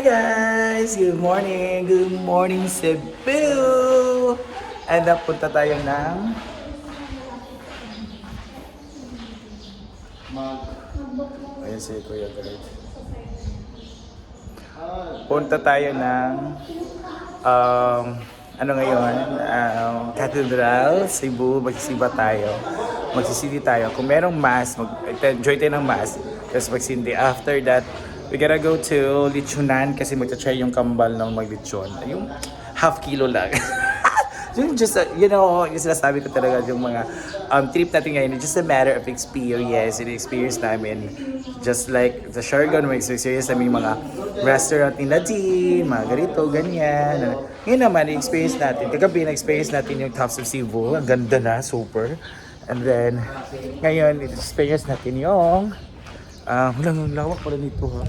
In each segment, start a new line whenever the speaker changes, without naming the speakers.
Hi guys! Good morning! Good morning Cebu! And napunta tayo ng Ayan si Kuya Garrett. Punta tayo ng um, ano ngayon? Um, Cathedral, Cebu. Magsisiba tayo. Magsisindi tayo. Kung merong mass, mag-enjoy tayo ng mass. Tapos magsindi. After that, we gotta go to Lichunan kasi magta-try yung kambal ng maglechon. Yung half kilo lang. yung just, uh, you know, yung sinasabi ko talaga yung mga um, trip natin ngayon, it's just a matter of experience. And experience namin, just like the Shargon, may experience namin yung mga restaurant ni Nadine, mga ganito, ganyan. Ngayon naman, experience natin. Kagabi, na-experience natin yung Tops of Cebu. Ang ganda na, super. And then, ngayon, experience natin yung Ah, wala ang lawak pala nito ha.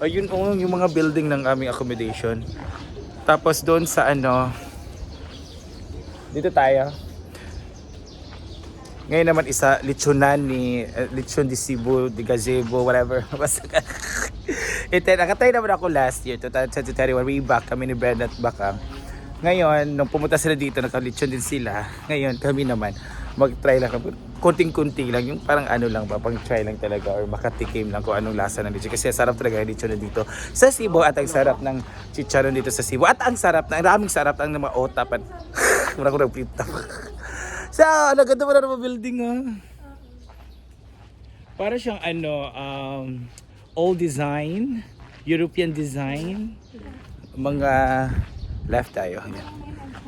Ayun oh, yung mga building ng aming accommodation. Tapos doon sa ano, dito tayo. Ngayon naman isa, lechonan ni, uh, lechon di Cebu, di Gazebo, whatever. Basta. Ito, nakatay naman ako last year, 2021, way back kami ni Brenda at Baka. Ngayon, nung pumunta sila dito, nakalechon din sila. Ngayon, kami naman, mag-try lang kami. Kunting-kunti lang, yung parang ano lang ba, pang try lang talaga or makatikim lang kung anong lasa ng lechon. Kasi sarap talaga yung lechon dito sa Cebu at ang sarap ng chicharon dito sa Cebu. At ang sarap na, ang raming sarap ng mga otap at wala ko nang prita. So, ano, ganda mo na ng building ah. Para siyang ano, um, old design, European design. Mga left tayo.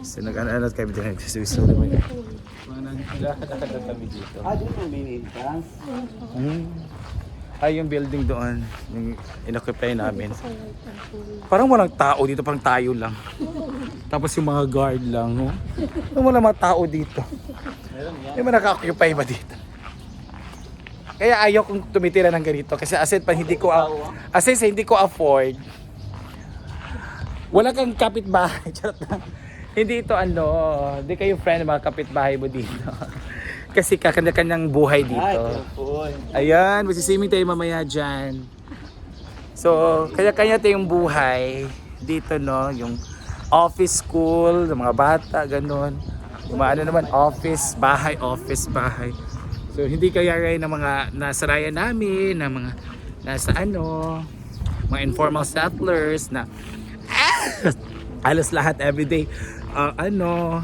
So, nag-ano kami din. Sorry mo Mga na kami dito.
Ah, dito ang main entrance.
Hmm. Ay, yung building doon, yung inoccupy namin. Parang walang tao dito, parang tayo lang. Tapos yung mga guard lang, no? Wala mga tao dito. Hindi mo naka-occupy ba dito? Kaya ayaw kong tumitira ng ganito kasi asset pa hindi ko asset sa hindi ko afford. Wala kang kapitbahay. Charot lang. Hindi ito ano, hindi kayo friend ng mga kapitbahay mo dito. kasi kakanya-kanyang buhay
Ay,
dito. Ayan, magsisiming tayo mamaya dyan. So, kanya-kanya tayong buhay dito, no? Yung office school, ng mga bata, ganun. Yung mga ano naman, office, bahay, office, bahay. So, hindi kaya rin ng mga nasa raya namin, na mga nasa ano, mga informal settlers na alos lahat everyday, uh, ano,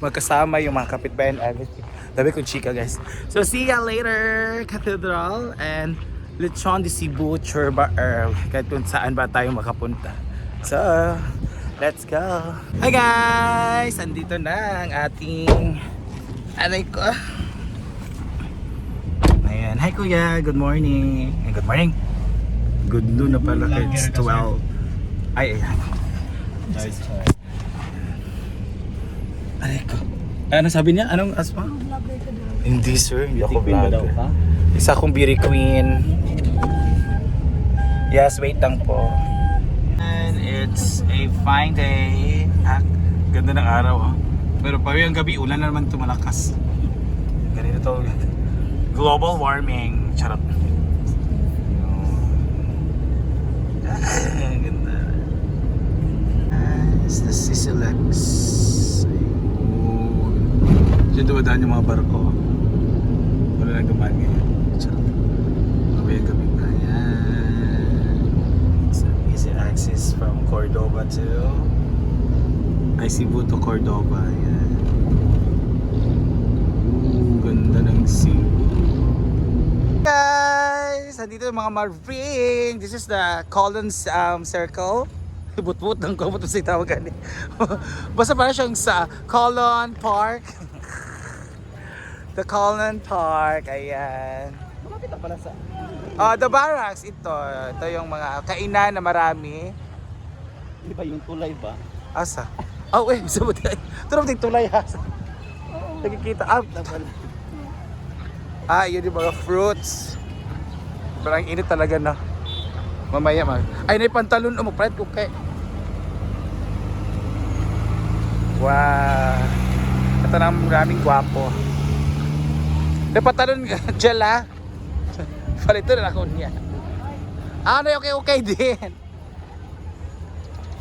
magkasama yung mga kapitbahay and everything. Dabi kong chika guys. So see ya later, Cathedral and Lechon de Cebu, Churba, Earl. Kahit kung saan ba tayo makapunta. So, let's go. Hi guys! Andito na ang ating aray ko. Ayan. Hi kuya, good morning. Ay, good morning. Good noon na pala. It's 12. Ay, ayan.
Nice try.
Aray ko. Ano sabi niya? Anong asma? Hindi sir, hindi ako vlogger. Isa akong beauty queen. Yes, wait lang po. And it's a fine day. Ah, ganda ng araw oh. Pero pa yung gabi, ulan na naman tumalakas. Ganito to. Global warming. Charot. Ah, ganda. Ah, it's the Sisilex. Diyan dumadaan yung mga barko. Wala nang dumaan ngayon. Charot. Mamaya gabi na yan. It's an easy access from Cordoba to Cebu to Cordoba. Yan. Ooh, ganda ng Cebu. Guys! Andito yung mga Marvin! This is the Collins um, Circle. Butbut ng butbut sa tawagan. Basta parang siyang sa Colon Park. The Colon Park, ayan.
Malapit na pala sa...
Ah, the barracks, ito. Ito yung mga kainan na marami.
Di ba yung tulay ba?
Asa? Oh, eh, sa buti. Ito naman yung tulay ha. Nagkikita. Ah, ah, yun yung mga fruits. Parang init talaga na. Mamaya mag. Ay, na yung pantalon. Oh, magpalit ko kay. Wow. Ito na ang maraming gwapo. Na pantalon gel ha. Palito na ako niya. Ah, na okay, okay din.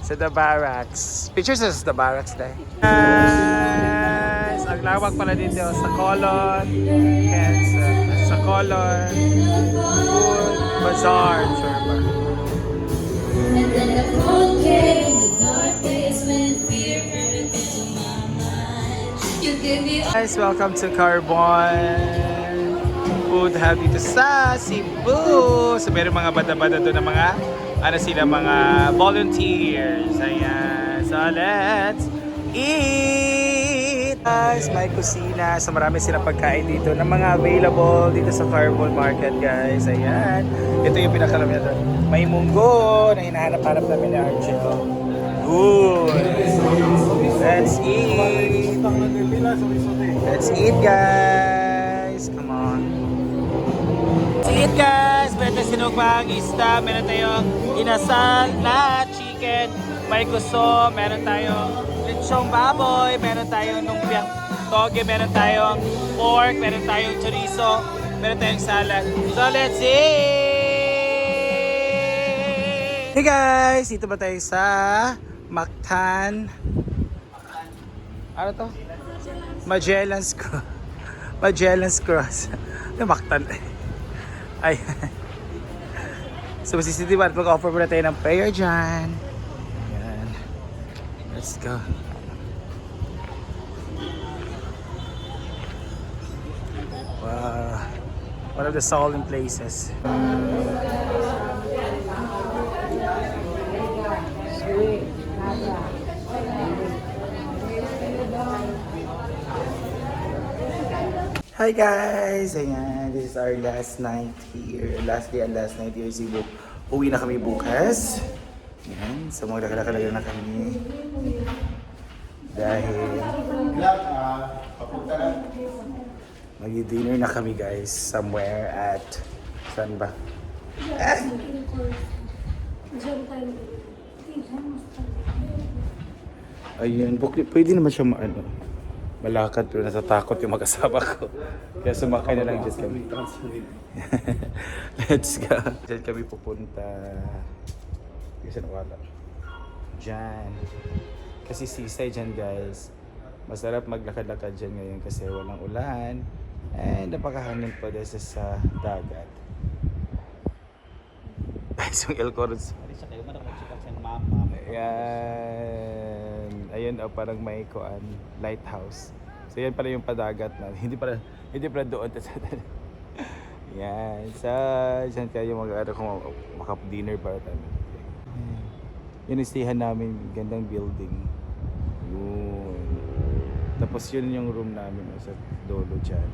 Sa The Barracks. Pictures sa The Barracks dahil. Guys! Ang lawak pala dito sa Colon. Kaya sa, sa Colon. Food Bazaar. Sure ba?
And then the cold came, the dark
Guys, welcome to Carbon Food Hub dito sa Cebu. So, meron mga bada-bada doon ng mga, ano sila, mga volunteers. Ayan. So, let's eat! Guys, may kusina. So, marami silang pagkain dito ng mga available dito sa Carbon Market, guys. Ayan. Ito yung pinakalam niya doon. May munggo na hinahanap-hanap namin ni Archie. Good! Let's eat! Let's eat, guys! Come on. Let's eat, guys! Tayong sinugbang isda, meron tayong inasal na chicken, may gusto, meron tayong lechong baboy, meron tayong lumpiang toge, meron tayong pork, meron tayong chorizo, meron tayong salad. So, let's eat! Hey guys! Dito ba tayo sa Mactan? Ano to? Magellan's Cross. Magellan's Cross. Mactan? Ay. So masisitiban, mag-offer muna tayo ng prayer dyan. Ayan. Let's go. Wow. One of the solemn places. Hi guys! Ayan, this is our last night here. Last day and last night here sa Cebu. Uwi na kami bukas. Ayan, so maglakalakalaga na kami. Dahil mag-dinner na kami guys somewhere at saan ba? Ah! Ayun, pwede naman siya maano. Malakad pero natatakot yung mag-asawa ko. Kaya sumakay na lang dyan kami. Let's go. Diyan kami pupunta. Kasi nawala. Diyan. Kasi sisay dyan guys. Masarap maglakad-lakad dyan ngayon kasi walang ulan. And napakahangin pa dahil sa dagat. Guys, yung El
sa mama.
Ayan. Ayun, oh, parang may kuan, lighthouse. So yan pala yung padagat na. Hindi pala, hindi pala doon. Yan. So, dyan kayo mag-ano kung makap-dinner para tayo. Yun yung stayhan namin, gandang building. Yun. Tapos yun yung room namin sa dolo dyan.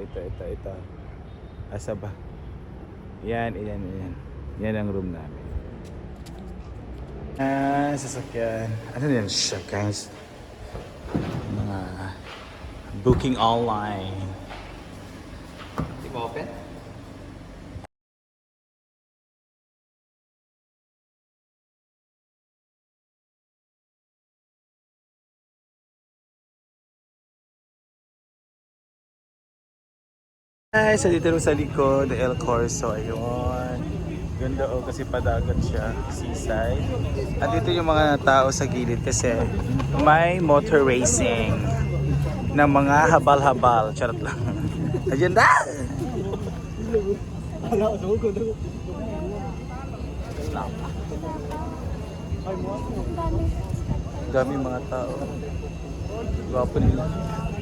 Ito, ito, ito. Asa ba? Yan, yan, yan. Yan ang room namin. Ah, sasakyan. Ano yan siya, guys? Mga booking online.
Di open?
Ay, sa dito sa likod, El Corso, ayun. Ganda oh, kasi padagat siya, seaside. At dito yung mga tao sa gilid kasi may motor racing ng mga habal-habal. Charot lang. Agenda! Dami mga tao. Gwapo nila.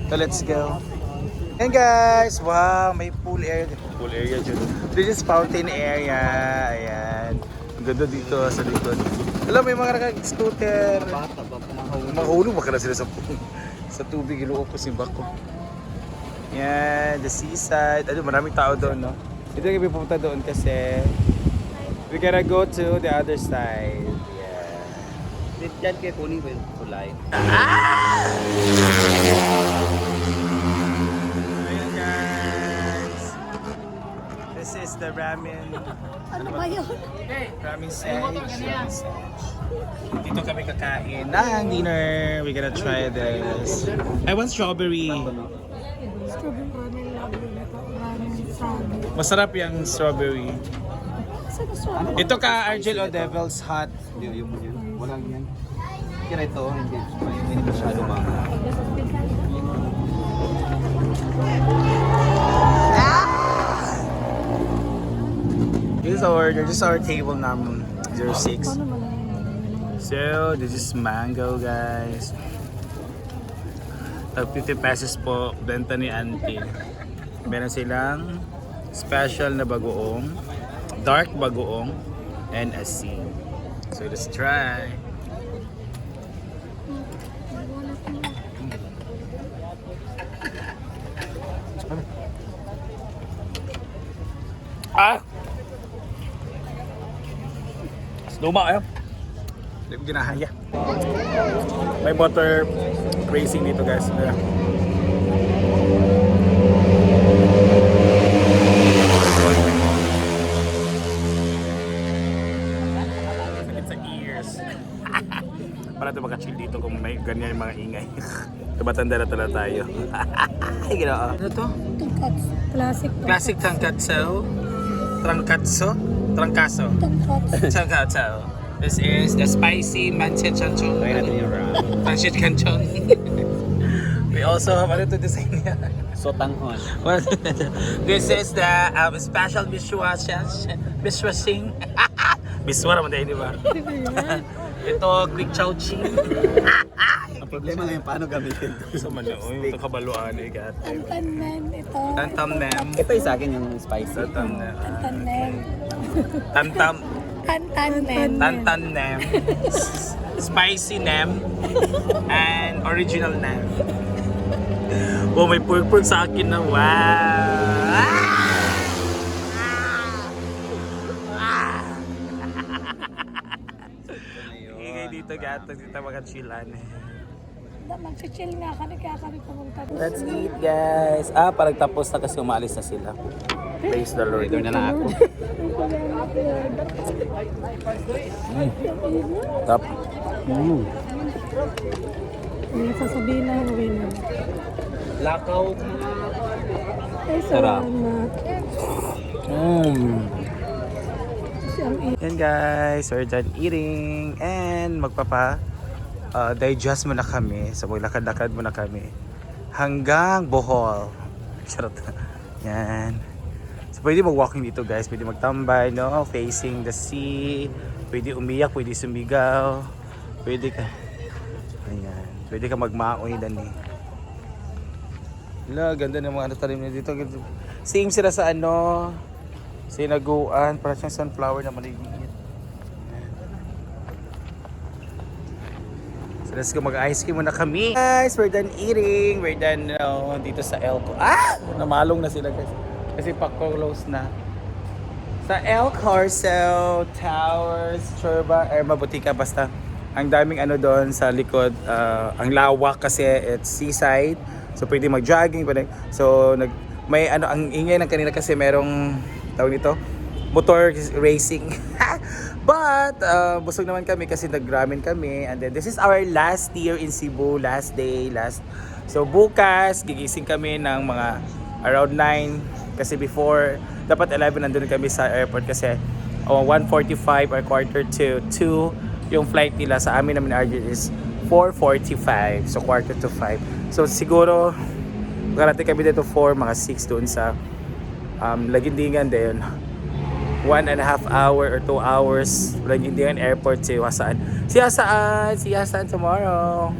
So let's go. And guys, wow, may pool area. Pool area dyan. This is fountain area. Ayan. Ang ganda dito sa likod. Alam, may mga naka-scooter.
Bata ba?
Mahulog ba ka na sila sa, sa tubig? Iluok ko si Bako. Yan, the seaside. Ano, maraming tao doon, no? Dito kami pupunta doon kasi we gotta go to the other side. Yeah.
Diyan kayo kunin ko yung kulay.
Ayan the ramen. Ano ba yun? Ramen sage. Dito kami kakain ng dinner. We gonna try this. I want strawberry.
Strawberry ramen lovely. Ramen.
Masarap yung strawberry. Ito ka, Argel o Devil's Hot.
Hindi, yung yun. Walang yan. Kira ito, hindi. Hindi masyado mga.
This is our, this is our table number 06. So, this is mango, guys. Tag 50 pesos po, benta ni auntie. Meron silang special na bagoong, dark bagoong, and asin. So, let's try. Ah! Luma eh. Hindi ko ginahaya. May motor racing dito guys. Yeah. Para ito maka-chill dito kung may ganyan yung mga ingay. Tumatanda na talaga tayo. Ay, gano'n. Ano to?
Tungkats. Classic.
Classic Tankatso. Trangkatso? Trangkaso. Tankatso. This is the spicy manchet chanchon.
Try natin yung
canchon. We also have ano to design niya.
Sotanghon.
What? This is the um, special dishwasher. Dishwashing. Biswa naman tayo, di ba? Ito, quick chow ching.
Problema ngayon, paano gamitin ito?
Sa manoy, ito kabaluan eh, gat.
Tantanen ito.
Tantam nem.
Ito yung sa akin yung spicy.
Tantam nem.
Tantanen.
Tantam.
Tantanen.
Tantan nem. S- Spicy nem. And original nem. Oh, may pork-pork sa akin na. Wow! Ingay dito gato dito mga chilan.
Mag-chill nga ka, nagkakari pumunta.
Let's eat guys. Ah, parang tapos na kasi umalis na sila. Praise the Lord.
Ito na lang ako.
Top.
May sasabihin na ang winner.
Lakaw.
Ay,
Sarap.
Mm.
Ang
Yan guys, we're done eating and magpapa uh, digest muna kami. So maglakad-lakad muna kami hanggang Bohol. Charot. Yan. So pwede mag-walking dito guys, pwede magtambay, no? Facing the sea. Pwede umiyak, pwede sumigaw. Pwede ka Ayan. Pwede ka magmaoy dan eh. Wala, ganda ng mga ano talim na dito. Same sila sa ano, sinaguan, para siyang sunflower na maliliit. So let's go mag-ice cream muna kami. Guys, we're done eating. We're done no, dito sa Elco. Ah! Namalong na sila guys. Kasi pa-close na. Sa El Corso Towers, Churba, or Mabutika basta. Ang daming ano doon sa likod. ah, ang lawak kasi it's seaside. So pwede mag-jogging. Pwede. So nag, may ano, ang ingay ng kanina kasi merong tawag nito, motor racing. But uh, busog naman kami kasi nag-ramen kami and then this is our last year in Cebu, last day, last. So bukas gigising kami ng mga around 9 kasi before dapat 11 nandun kami sa airport kasi oh, 1:45 or quarter to 2 yung flight nila sa amin namin Argent is 4:45 so quarter to 5. So siguro Karate kami dito 4 mga 6 doon sa um, Lagindingan din one and a half hour or two hours. Lagindingan Airport si Hasaan si Hasaan si tomorrow